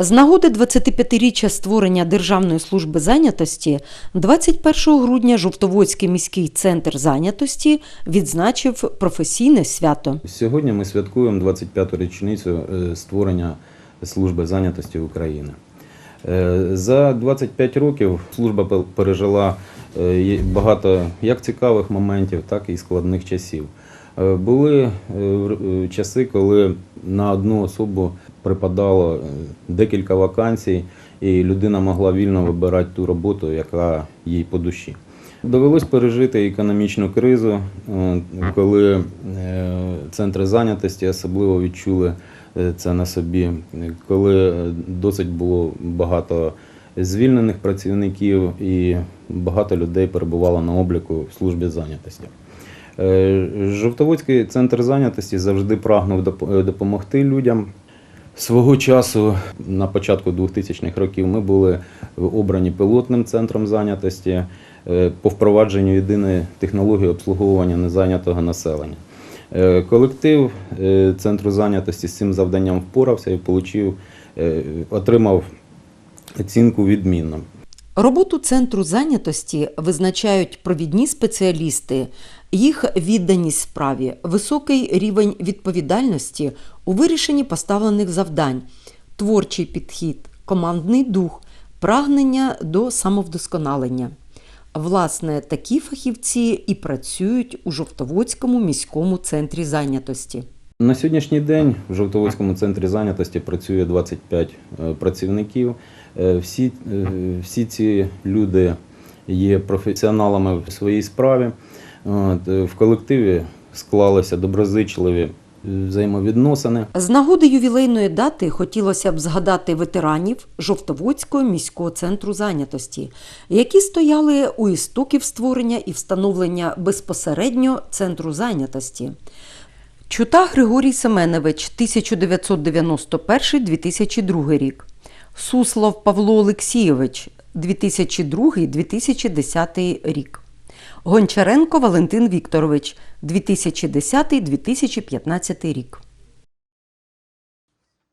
З нагоди 25-річчя створення Державної служби зайнятості 21 грудня Жовтоводський міський центр зайнятості відзначив професійне свято. Сьогодні ми святкуємо 25-ту річницю е, створення служби зайнятості України. Е, За 25 років служба пе- пережила е, багато як цікавих моментів, так і складних часів. Були часи, коли на одну особу припадало е, декілька вакансій, і людина могла вільно вибирати ту роботу, яка їй по душі. Довелось пережити економічну кризу, е, коли е, центри зайнятості особливо відчули це на собі, коли досить було багато звільнених працівників і багато людей перебувало на обліку в службі зайнятості. Жовтоводський центр зайнятості завжди прагнув допомогти людям. Свого часу на початку 2000-х років ми були обрані пілотним центром зайнятості е, по впровадженню єдиної технології обслуговування незайнятого населення. Е, Колектив е, центру зайнятості з цим завданням впорався і отримав оцінку відмінно. Роботу центру зайнятості визначають провідні спеціалісти, їх відданість справі, високий рівень відповідальності у вирішенні поставлених завдань, творчий підхід, командний дух, прагнення до самовдосконалення. Власне, такі фахівці і працюють у Жовтоводському міському центрі зайнятості. На сьогоднішній день в Жовтоводському центрі зайнятості працює 25 е, працівників. Е, Всі, е, всі ці люди є професіоналами в своїй справі. От, е, В колективі склалися доброзичливі взаємовідносини. З нагоди ювілейної дати хотілося б згадати ветеранів Жовтоводського міського центру зайнятості, які стояли у істоків створення і встановлення безпосередньо центру зайнятості. Чута Григорій Семенович, 1991-2002 рік. Суслов Павло Олексійович, 2002-2010 рік. Гончаренко Валентин Вікторович, 2010-2015 рік.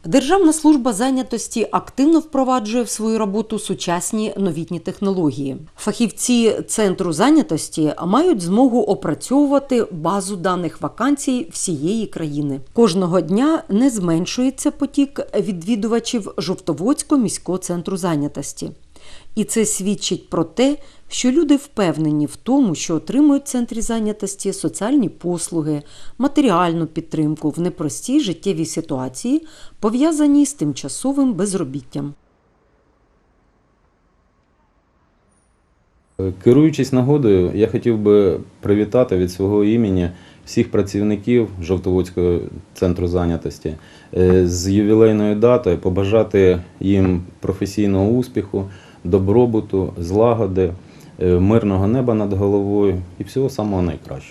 Державна служба зайнятості активно впроваджує в свою роботу сучасні новітні технології. Фахівці центру зайнятості мають змогу опрацьовувати базу даних вакансій всієї країни. Кожного дня не зменшується потік відвідувачів Жовтоводського міського центру зайнятості. І це свідчить про те, що люди впевнені в тому, що отримують в центрі зайнятості соціальні послуги, матеріальну підтримку в непростій життєвій ситуації, пов'язаній з тимчасовим безробіттям. Е, Керуючись нагодою, я хотів би привітати від свого імені всіх працівників Жовтоводського центру зайнятості е, з ювілейною датою, побажати їм професійного успіху, добробуту, злагоди, е, мирного неба над головою і всього самого найкращого.